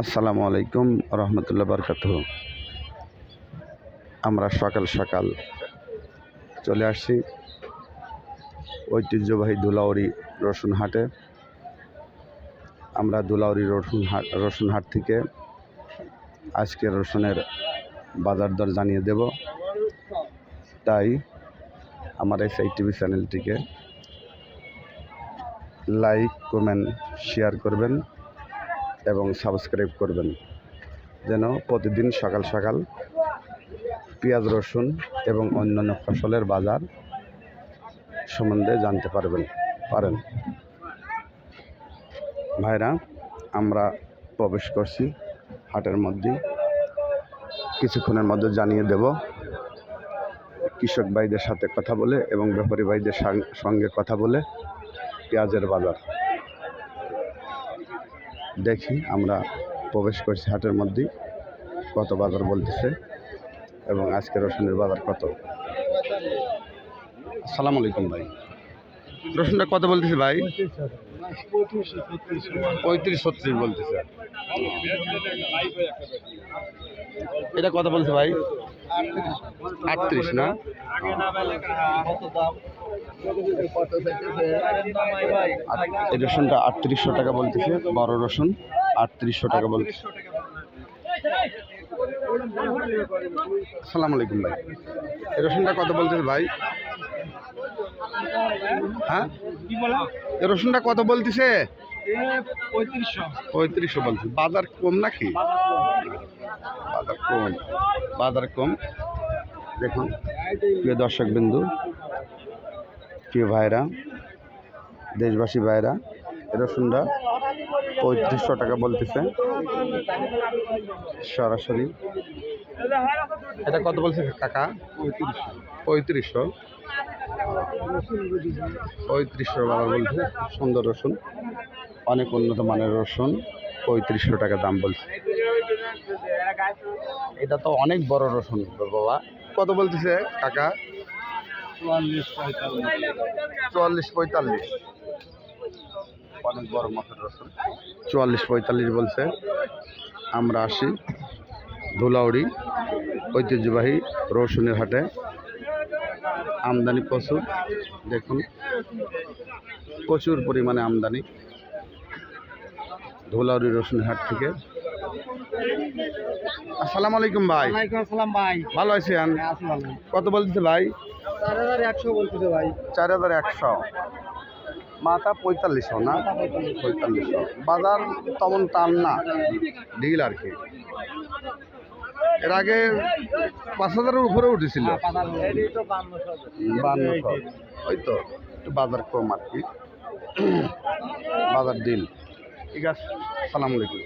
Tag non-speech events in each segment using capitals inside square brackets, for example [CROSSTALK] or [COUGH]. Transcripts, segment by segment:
আসসালামু আলাইকুম রহমতুল্লাহ বরকাত আমরা সকাল সকাল চলে আসছি। ঐতিহ্যবাহী দুলাউরি রসুন হাটে আমরা দুলাউরি রসুন হাট রসুন হাট থেকে আজকে রসুনের বাজার দর জানিয়ে দেব। তাই আমার এই সাই টিভি চ্যানেলটিকে লাইক, কমেন্ট, শেয়ার করবেন এবং সাবস্ক্রাইব করবেন। যেন প্রতিদিন সকাল সকাল পেঁয়াজ রসুন এবং অন্যান্য ফসলের বাজার সম্বন্ধে জানতে পারবেন, পারেন। ভাইরা, আমরা প্রবেশ করছি হাটের মধ্যে কিছুক্ষণের মধ্যে জানিয়ে দেব, কৃষক ভাইদের সাথে কথা বলে এবং ব্যাপারী ভাইদের সঙ্গে কথা বলে পেঁয়াজের বাজার। দেখি, আমরা প্রবেশ করছি হাটের মধ্যে কত বাজার বলতেছে এবং আজকে রসুনের বাজার কত। আসসালামু আলাইকুম ভাই। রসুনটা কত বলতেছে ভাই? পঁয়ত্রিশ ছত্রিশ বলতেছে। এটা কত বলছে ভাই? আটত্রিশ না? এই রসুনটা আটত্রিশশো টাকা বলতেছে বড় রসুন আটত্রিশশো টাকা বলতেছে। সালাম আলাইকুম ভাই। এই রসুনটা কত বলতেছে ভাই? হ্যাঁ? রসুনটা কত বলতেছে? পঁয়ত্রিশশো। বলছে। বাজার কম নাকি? বাজার কম। বাজার কম। দেখুন প্রিয় দর্শক বিন্দু প্রিয় ভাইরা দেশবাসী ভাইরা রসুনটা পঁয়ত্রিশশো টাকা বলতেছে। সরাসরি। এটা কত বলছে কাকা? পঁয়ত্রিশশো পঁয়ত্রিশশো। বাবা বলছে। সুন্দর রসুন। অনেক উন্নত মানের রসুন। পঁয়ত্রিশশো টাকা দাম বলছে। এটা তো অনেক বড় রসুন বাবা। কত বলতেছে কাকা? চুয়াল্লিশ পঁয়তাল্লিশ। অনেক বড় মাছের রসুন। চুয়াল্লিশ পঁয়তাল্লিশ বলছে। আমরা আসি ধুলাউড়ি ঐতিহ্যবাহী রসুনের হাটে। আমদানি প্রচুর দেখুন। প্রচুর পরিমাণে আমদানি। ধুলাউড়ি রসুনের হাট থেকে। আসসালামু আলাইকুম ভাই। আসসালাম ভাই। ভালো আছেন? হ্যাঁ। কত বলতেছে ভাই? চার হাজার একশো বলতেছে ভাই। চার হাজার একশো। মাথা পঁয়তাল্লিশশো না? পঁয়তাল্লিশশো। বাজার তেমন টান না। ঢিল আর কি। এর আগে পাঁচ হাজারের উপরে উঠেছিল। বান্নশো ওই তো একটু বাজার কম আর কি। [COUGHS] বাজার ডিল ঠিক আছে সালাম আলাইকুম।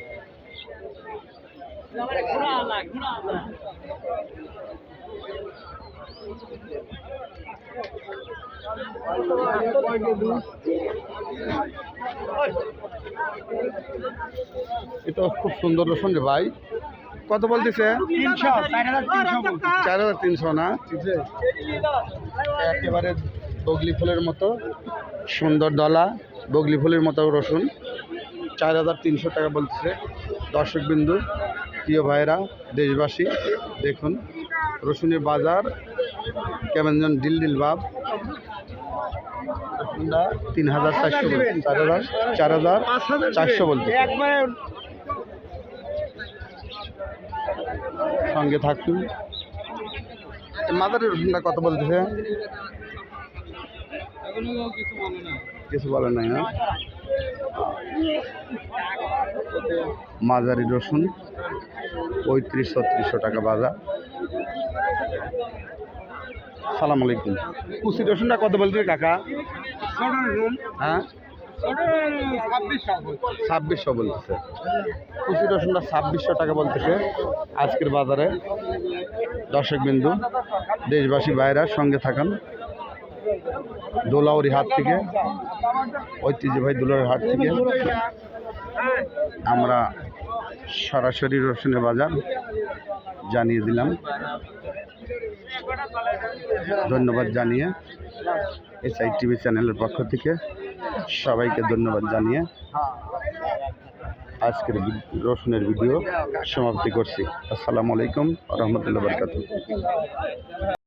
এটা খুব সুন্দর রসুন রে ভাই। কত বলতেছে? চার হাজার তিনশো না? একেবারে বগলি ফুলের মতো সুন্দর দলা বগলি ফুলের মতো রসুন। চার হাজার তিনশো টাকা বলতেছে। দর্শক বিন্দু প্রিয় ভাইরা দেশবাসী দেখুন রসুনের বাজার কেমন যেন ডিল ডিল ভাব। রসুনটা তিন হাজার চারশো চার হাজার চার হাজার চারশো বলতে সঙ্গে থাকুন মাদারের রসুনটা কত বলতেছে কিছু বলে নাই না মাঝারি রসুন পঁয়ত্রিশ ছত্রিশশো টাকা বাজার। সালাম আলাইকুম। কুচি রসুনটা কত বলতে কাকা। হ্যাঁ? ছাব্বিশশো বলতেছে। কুচি রসুনটা ছাব্বিশশো টাকা বলতেছে আজকের বাজারে। দর্শক বিন্দু, দেশবাসী ভাইরা সঙ্গে থাকান দোলাউরি হাট থেকে, ঐতিহ্যবাহী দোলাউরি হাট থেকে। আমরা সরাসরি রসুনের বাজার জানিয়ে দিলাম। ধন্যবাদ জানিয়ে এসআই টিভি চ্যানেলের পক্ষ থেকে সবাইকে ধন্যবাদ জানিয়ে আজকের রসুনের ভিডিও সমাপ্তি করছি। আসসালামু আলাইকুম রহমতুল্লাহ বরকাত